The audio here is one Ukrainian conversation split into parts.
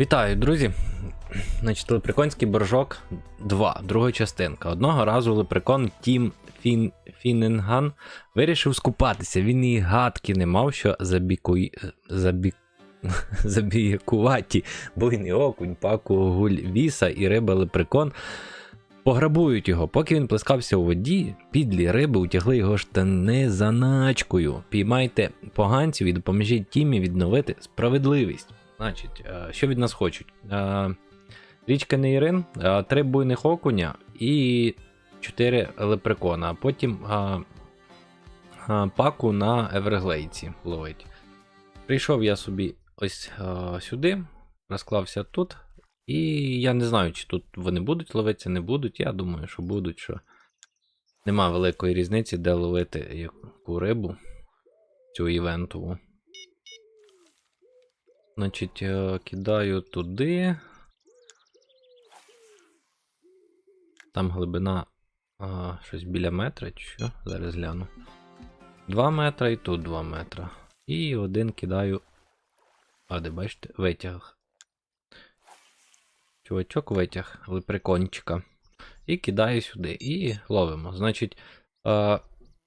Вітаю, друзі! Значить, Лепреконський боржок 2, друга частинка. Одного разу лепрекон Тім Фін... Фіненган вирішив скупатися. Він і гадки не мав, що забіку... забі... забіякуваті буйний окунь, паку гуль віса і риба лепрекон пограбують його. Поки він плескався у воді, підлі риби утягли його штани заначкою. Піймайте поганців і допоможіть Тімі відновити справедливість. Значить, е, що від нас хочуть? Е, Річка Нейрин, е, три буйних окуня і чотири лепрекона, а потім паку на Еверглейці ловить. Прийшов я собі ось сюди, розклався тут. І я не знаю, чи тут вони будуть ловитися, не будуть. Я думаю, що будуть, що нема великої різниці, де ловити яку рибу цю івентову. Значить, е, кидаю туди. Там глибина а, щось біля метра, чи що? Зараз гляну. 2 метра і тут 2 метра. І один кидаю. А, де бачите, витяг. Чувачок витяг лепрекончика. І кидаю сюди. І ловимо. Значить, е,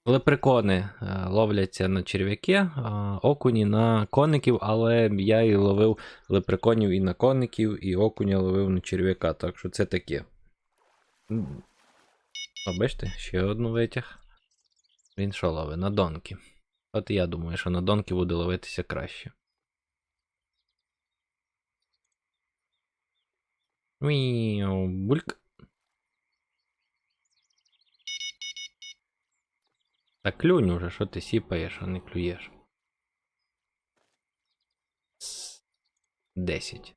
лепрекони е, ловляться на черв'яки, а окуні на коників, але я і ловив лепреконів і на коників, і окуня ловив на черв'яка. Так що це таке. М. Бачите, ще одну витяг. Він що ловить? На донки. От я думаю, що на донки буде ловитися краще. Міу, бульк. Та клюнь уже, що ти сіпаєш, а не клюєш. С- Десять.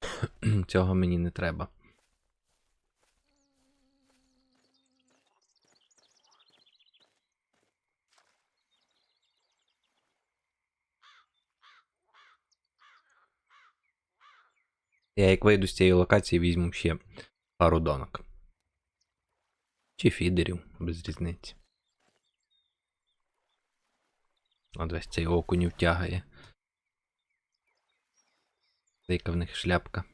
Цього мені не треба. Я як вийду з цієї локації, візьму ще пару донок. Чи фідерів, без різниці. От весь цей окунів тягає. Яка в них шляпка.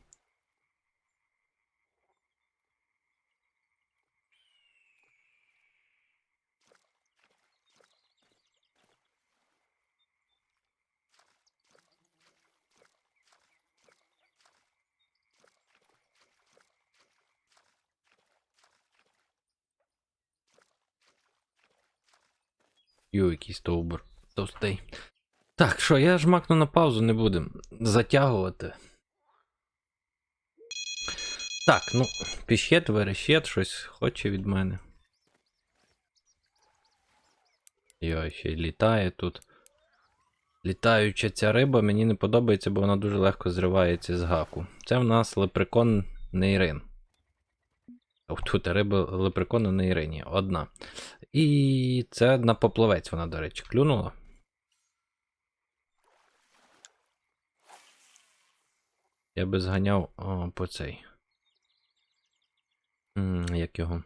Ю, який стовбур. Товстий. Так, що, я жмакну на паузу, не будемо затягувати. Так, ну, піщет, верещет, щось хоче від мене. Йой, ще й літає тут. Літаюча ця риба мені не подобається, бо вона дуже легко зривається з гаку. Це в нас лепрекон нейрин. Тут риба лепрекон на нейрині. Одна. І це на поплавець вона, до речі, клюнула. Я би зганяв о, по цей. М, Як його?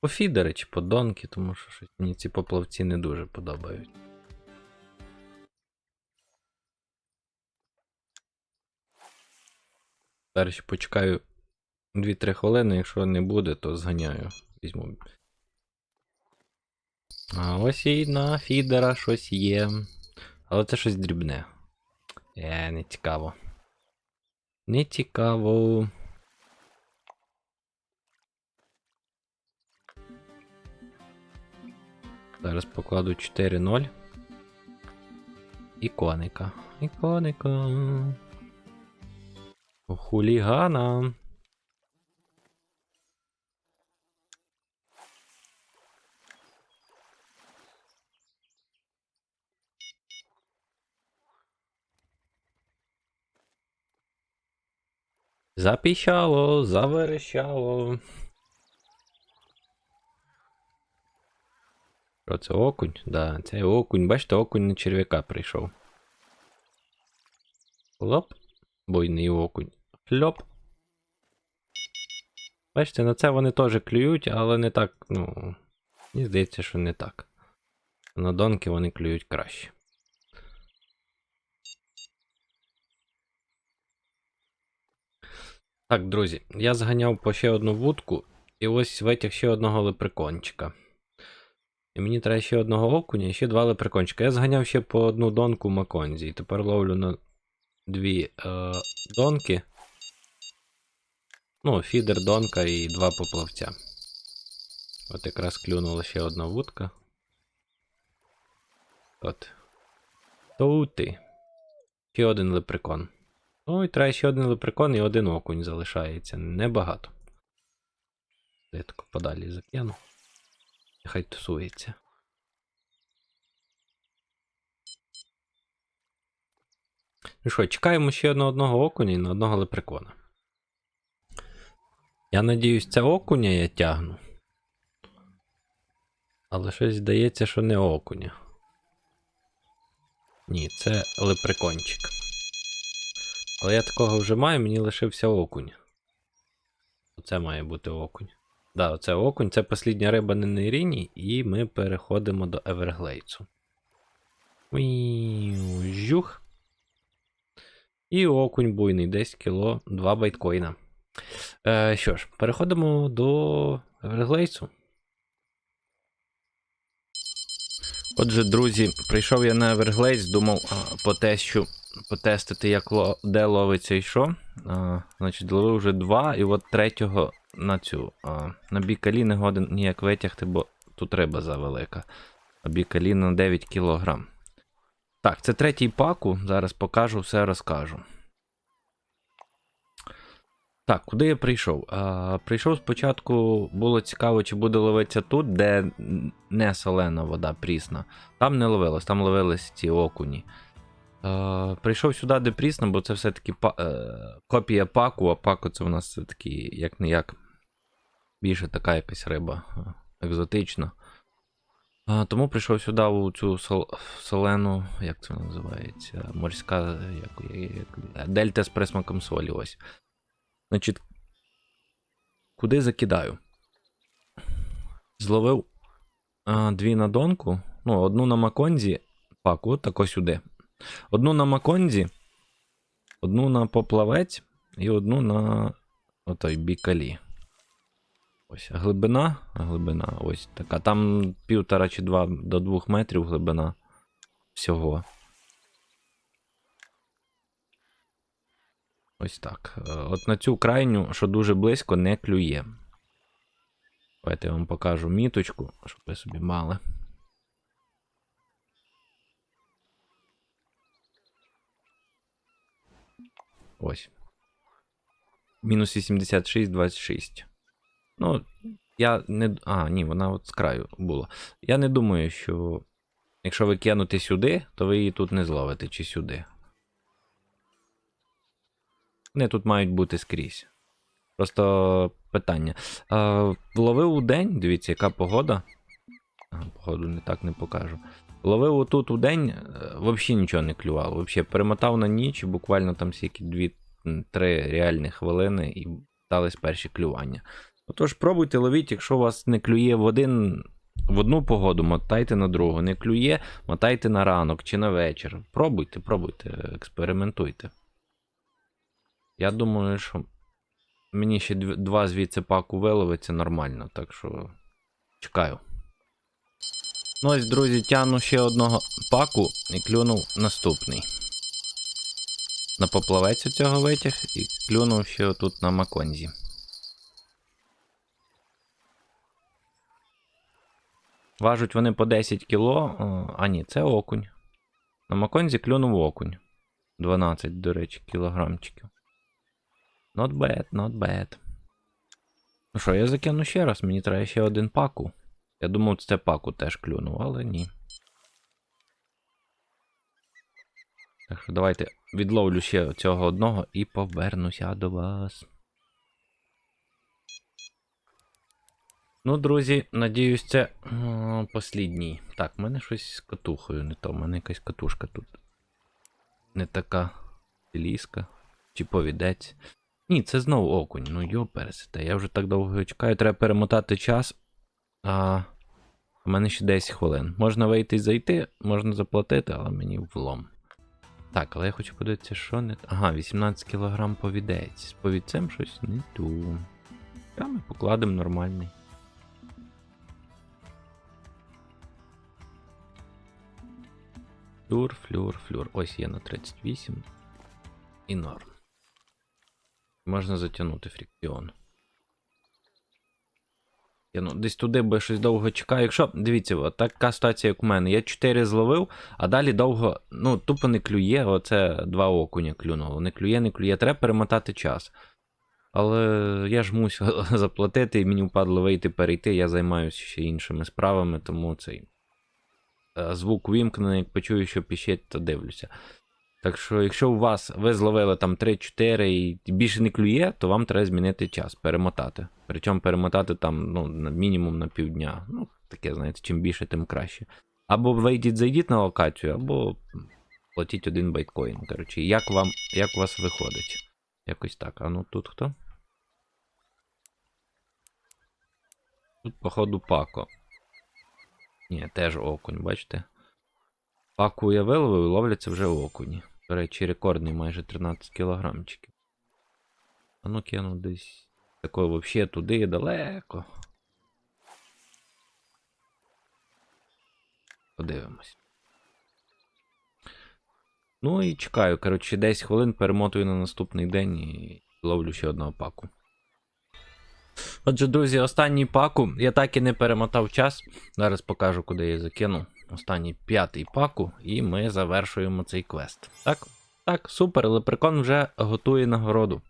По фідери чи по донки, тому що щось мені ці поплавці не дуже подобають. Зараз почекаю 2-3 хвилини, якщо не буде, то зганяю. Візьму. А ось і на фідера щось є. Але це щось дрібне. Е, не цікаво. Не цікаво. Зараз покладу 4-0. І коника. І коника. У хулігана. Запіщало, заверещало. Що це окунь? Да, це окунь. Бачите, окунь на черв'яка прийшов. Хлоп. Буйний окунь. Хльоп. Бачите, на це вони теж клюють, але не так, ну. Мені здається, що не так. На донки вони клюють краще. Так, друзі, я зганяв по ще одну вудку, і ось витяг ще одного лепрекончика. І мені треба ще одного окуня і ще два лепрекончика. Я зганяв ще по одну донку Маконзі. І тепер ловлю на дві е, донки. Ну, фідер, донка і два поплавця. От якраз клюнула ще одна вудка. От. Тоути. Ще один лепрекон. Ну і треба ще один лепрекон і один окунь залишається. Небагато. Я тако подалі закину. Нехай тусується. Ну що, чекаємо ще на одного окуня і на одного лепрекона. Я надіюсь, це окуня я тягну. Але щось здається, що не окуня. Ні, це лепрекончик. Але я такого вже маю, мені лишився окунь. Оце має бути окунь. Да, оце окунь, це послідня риба на нейріні, і ми переходимо до Еверглейцу. Жух. І окунь буйний, десь кіло 2 байткоїна. Е, що ж, переходимо до Еверглейцу. Отже, друзі, прийшов я на Everglades, думав а, потещу, потестити, як ло, де ловиться і що. А, значить, ловив вже два, і от третього на цю. А, на бікалі не годен ніяк витягти, бо тут риба завелика. А бікалі на 9 кг. Так, це третій паку. Зараз покажу, все розкажу. Так, куди я прийшов? А, прийшов спочатку, було цікаво, чи буде ловитися тут, де не солена вода прісна. Там не ловилось, там ловились ці окуні. А, прийшов сюди, де прісно, бо це все-таки па- е, копія паку, а паку це в нас все-таки як не як більше така якась риба е, екзотична. А, тому прийшов сюди у цю сол- солену, як це називається? Морська як, як, дельта з присмаком солі. Ось. Значить, куди закидаю? Зловив а, дві на донку. Ну, одну на Маконзі. Паку, тако сюди. Одну на Маконзі, одну на поплавець і одну на отой бікалі. Ось глибина. Глибина ось така. Там півтора чи два до двох метрів глибина всього. Ось так. Е, От на цю крайню, що дуже близько, не клює. Давайте я вам покажу міточку, щоб ви собі мали. Ось. Мінус 86, 26. Ну, я не. А, ні, вона от з краю була. Я не думаю, що. Якщо ви кинете сюди, то ви її тут не зловите чи сюди. Вони тут мають бути скрізь. Просто питання. Ловив у день, дивіться, яка погода. Погоду не так не покажу. Ловив отут у день, взагалі нічого не клювало. Взагалі перемотав на ніч, буквально там скільки 2-3 реальні хвилини і стались перші клювання. Отож, пробуйте ловіть, якщо вас не клює в один. В одну погоду мотайте на другу. Не клює, мотайте на ранок чи на вечір. Пробуйте, пробуйте, експериментуйте. Я думаю, що мені ще дв- два звідси паку виловиться нормально, так що чекаю. Ну ось, друзі, тягну ще одного паку і клюнув наступний. На поплавець цього витяг і клюнув ще отут на маконзі. Важуть вони по 10 кіло. А ні, це окунь. На маконзі клюнув окунь. 12, до речі, кілограмчиків. Not bad, not bad. Ну що, я закину ще раз, мені треба ще один паку. Я думав, це паку теж клюнув, але ні. Так що давайте відловлю ще цього одного і повернуся до вас. Ну, друзі, надіюсь, це послідній. Так, в мене щось з катухою не то. в мене якась катушка тут. Не така ліска. Чи повідець. Ні, це знову окунь. Ну йо пересете. Я вже так довго чекаю, треба перемотати час. А у мене ще 10 хвилин. Можна вийти і зайти, можна заплатити, але мені влом. Так, але я хочу подивитися, що не. Ага, 18 кг повідець. З повідцем щось не ту. Та ми покладемо нормальний. Флюр, флюр, флюр. Ось є на 38. І норм. Можна затягнути фрикціон. Я, ну, десь туди, я щось довго чекаю. Якщо, дивіться, от така ситуація, як у мене. Я 4 зловив, а далі довго, ну, тупо не клює, оце два окуня клюнуло. Не клює, не клює, треба перемотати час. Але я ж мусив заплатити, і мені впадло вийти перейти, я займаюся ще іншими справами, тому цей е, звук вимкнений, як почую, що піщить, то дивлюся. Так що, якщо у вас ви зловили там 3-4 і більше не клює, то вам треба змінити час, перемотати. Причому перемотати там ну, на мінімум на півдня. Ну, таке, знаєте, чим більше, тим краще. Або вийдіть, зайдіть на локацію, або платіть один байткоін. Коротше, як вам, як у вас виходить? Якось так. А ну тут хто? Тут, походу, пако. Ні, теж окунь, бачите? Паку я виловив і ловляться вже окуні. До речі, рекордний майже 13 кілограмчиків. А ну кину десь. Такой вообще туди далеко. Подивимось. Ну і чекаю, коротше, 10 хвилин перемотую на наступний день і ловлю ще одного паку. Отже, друзі, останній паку. Я так і не перемотав час. Зараз покажу, куди я закину. Останній п'ятий паку, і ми завершуємо цей квест. Так, так, супер, лепрекон вже готує нагороду.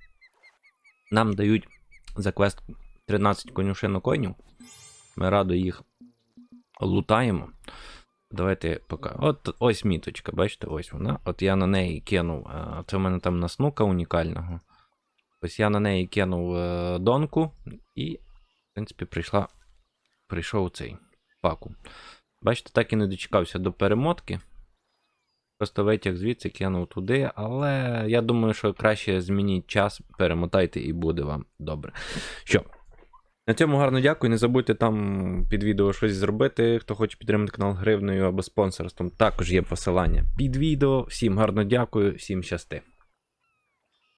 Нам дають за квест 13 конюшин конів. Ми радо їх лутаємо. Давайте поки. От ось міточка, бачите, ось вона. От я на неї кинув. е, Це в мене там наснука унікального. Ось я на неї кинув е, донку, і, в принципі, прийшла. Прийшов цей паку. Бачите, так і не дочекався до перемотки. Просто витяг звідси кинув туди, але я думаю, що краще змініть час, перемотайте і буде вам добре. Що? На цьому гарно дякую. Не забудьте там під відео щось зробити. Хто хоче підтримати канал гривнею або спонсорством, також є посилання під відео. Всім гарно дякую, всім щасти.